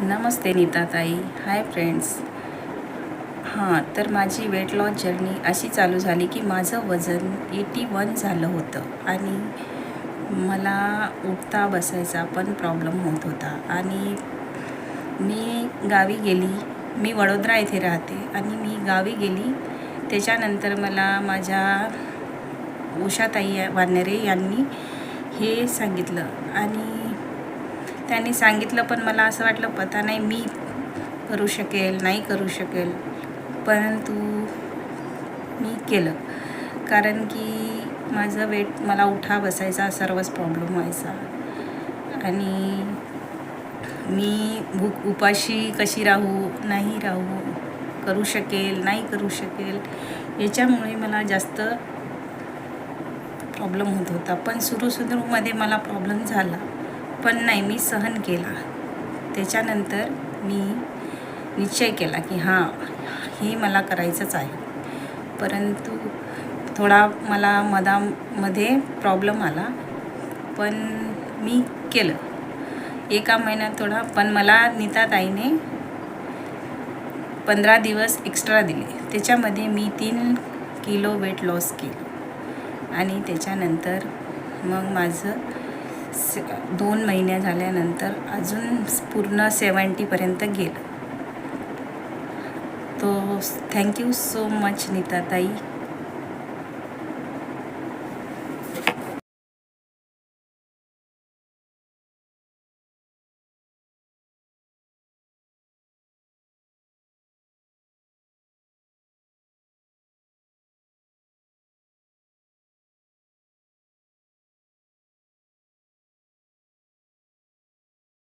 नमस्ते नीताताई. Hi friends हां तर माझी वेट लॉस जर्नी अशी चालू झाली की माझं वजन एटी वन झालं होतं आणि मला उठता बसायचा पण प्रॉब्लेम होत होता. आणि मी गावी गेली मी वडोदरा येथे राहते आणि मी गावी गेली त्याच्यानंतर मला माझ्या उषाताई वानेरे यांनी हे सांगितलं आणि त्यांनी सांगितलं पण मला असं वाटलं पता नाही मी करू शकेल नाही करू शकेल. परंतु मी केलं. कारण की माझं वेट मला उठा बसायचा सर्वच प्रॉब्लेम व्हायचा. आणि मी भूक उपाशी कशी राहू नाही राहू करू शकेल नाही करू शकेल याच्यामुळे मला जास्त प्रॉब्लेम होत होता. पण सुरू सुरूमध्ये मला प्रॉब्लेम झाला. पण नाही मी सहन केला. त्याच्यानंतर मी निश्चय केला की हां हे मला करायचंच आहे. परंतु थोडा मला मधामध्ये प्रॉब्लेम आला पण मी केलं. एका महिन्यात थोडा पण मला नीताताईने पंधरा दिवस एक्स्ट्रा दिले. त्याच्यामध्ये मी तीन किलो वेट लॉस केलं. आणि त्याच्यानंतर मग माझं से दोन महिन्या झाल्यानंतर अजून पूर्ण सेवन्टीपर्यंत गेलं. तो थँक्यू सो मच नीताताई.